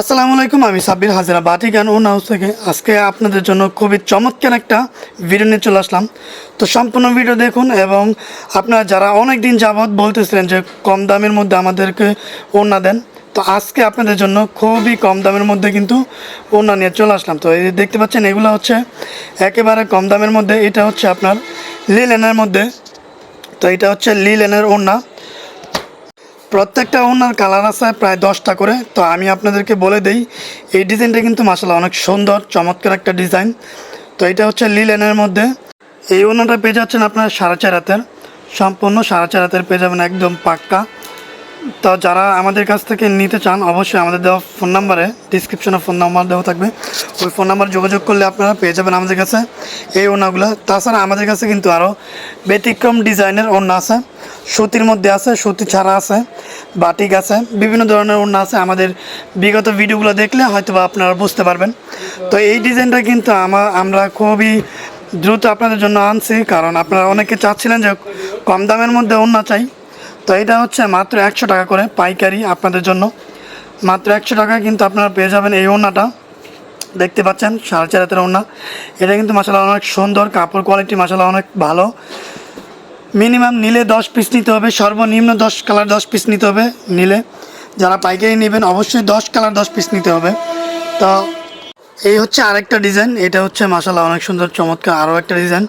আসসালামু আলাইকুম, আমি সাব্বির হাজিরা বাটিগান ও নাউস থেকে। আজকে আপনাদের জন্য খুবই চমৎকার একটা ভিডিও নিয়ে চলে আসলাম। তো সম্পূর্ণ ভিডিও দেখুন এবং আপনারা যারা অনেক দিন যাবৎ বলতেছিলেন যে কম দামের মধ্যে আমাদেরকে ওড়না দেন, তো আজকে আপনাদের জন্য খুবই কম দামের মধ্যে কিন্তু ওড়না নিয়ে চলে আসলাম। তো এই দেখতে পাচ্ছেন, এগুলো হচ্ছে একেবারে কম দামের মধ্যে। এটা হচ্ছে আপনার লিলেনের মধ্যে। তো এটা হচ্ছে লিলেনের ওড়না। প্রত্যেকটা ওনার কালার আছে প্রায় দশটা করে। তো আমি আপনাদেরকে বলে দেই, এই ডিজাইনটা কিন্তু মাসালা অনেক সুন্দর, চমৎকার একটা ডিজাইন। তো এটা হচ্ছে লিলেনের মধ্যে। এই ওনাটা পেয়ে যাচ্ছেন আপনার সাড়ে চার হাতের। সম্পূর্ণ সাড়ে চার হাতের পেয়ে যাবেন একদম পাক্কা। তো যারা আমাদের কাছ থেকে নিতে চান, অবশ্যই আমাদের দেওয়া ফোন নাম্বারে, ডিসক্রিপশনে ফোন নাম্বার দেওয়া থাকবে। ওই ফোন নাম্বার যোগাযোগ করলে আপনারা পেয়ে যাবেন আমাদের কাছে এই ওনাগুলো। তাছাড়া আমাদের কাছে কিন্তু আরও ব্যতিক্রম ডিজাইনের ওড়না আছে। সুতির মধ্যে আছে, সুতি ছাড়া আছে, বাটিক আছে, বিভিন্ন ধরনের ওড়না আছে। আমাদের বিগত ভিডিওগুলো দেখলে হয়তো বা আপনারা বুঝতে পারবেন। তো এই ডিজাইনটা কিন্তু আমার আমরা খুবই দ্রুত আপনাদের জন্য আনছি, কারণ আপনারা অনেকে চাচ্ছিলেন যে কম দামের মধ্যে ওড়না চাই। তো এটা হচ্ছে মাত্র একশো টাকা করে পাইকারি আপনাদের জন্য। মাত্র একশো টাকা কিন্তু আপনারা পেয়ে যাবেন এই ওড়নাটা। দেখতে পাচ্ছেন, সাড়ে চার হাতের ওড়না। এটা কিন্তু মশলা অনেক সুন্দর, কাপড় কোয়ালিটি মশলা অনেক ভালো। মিনিমাম নিলে দশ পিস নিতে হবে, সর্বনিম্ন দশ কালার দশ পিস নিতে হবে নিলে। যারা পাইকারি নেবেন অবশ্যই দশ কালার দশ পিস নিতে হবে। তো এই হচ্ছে আরেকটা ডিজাইন এটা হচ্ছে মাসালা অনেক সুন্দর, চমৎকার আরও একটা ডিজাইন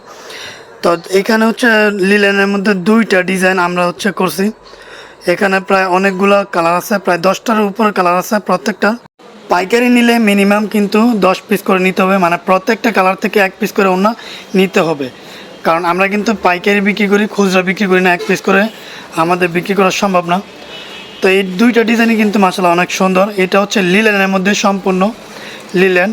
তো এখানে হচ্ছে লিলেনের মধ্যে দুইটা ডিজাইন আমরা হচ্ছে করছি। এখানে প্রায় অনেকগুলো কালার আছে, প্রায় দশটার উপর কালার আছে প্রত্যেকটা। পাইকারি নিলে মিনিমাম কিন্তু দশ পিস করে নিতে হবে মানে প্রত্যেকটা কালার থেকে এক পিস করে ওনা নিতে হবে। কারণ আমরা কিন্তু পাইকারি বিক্রি করি, খুচরা বিক্রি করি না, এক পিস করে আমাদের বিক্রি করা সম্ভব না। তো এই দুইটা ডিজাইনই কিন্তু মাসালা অনেক সুন্দর। এটা হচ্ছে লিলেনের মধ্যে সম্পূর্ণ লিলেন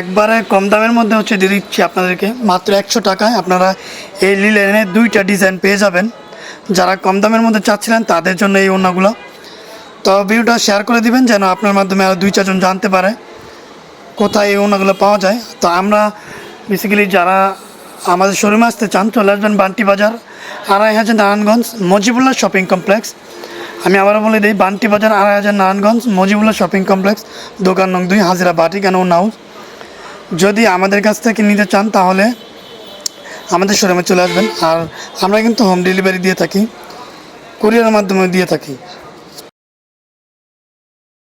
একবারে কম দামের মধ্যে হচ্ছে দিয়ে দিচ্ছি আপনাদেরকে। মাত্র একশো টাকায় আপনারা এই লিলেনের দুইটা ডিজাইন পেয়ে যাবেন। যারা কম দামের মধ্যে চাচ্ছিলেন, তাদের জন্য এই ওড়নাগুলো তো ভিডিওটা শেয়ার করে দিবেন, যেন আপনার মাধ্যমে আরও দুই, চারজন জানতে পারে কোথায় এই ওড়নাগুলো পাওয়া যায়। তো আমরা বেসিক্যালি যারা আমাদের শোরুমে আসতে চান চলে আসবেন বান্টি বাজার, আড়াই হাজার নারায়ণগঞ্জ, মজিবুল্লাহ শপিং কমপ্লেক্স। আমি আবারও বলে দিই, বান্টি বাজার, আড়াই হাজার নারায়ণগঞ্জ, মজিবুল্লাহ শপিং কমপ্লেক্স, দোকান নং দুই, হাজিরা বাটি কেন হাউস যদি আমাদের কাছ থেকে নিতে চান তাহলে আমাদের শোরুমে চলে আসবেন। আর আমরা কিন্তু হোম ডেলিভারি দিয়ে থাকি, কুরিয়ারের মাধ্যমে দিয়ে থাকি।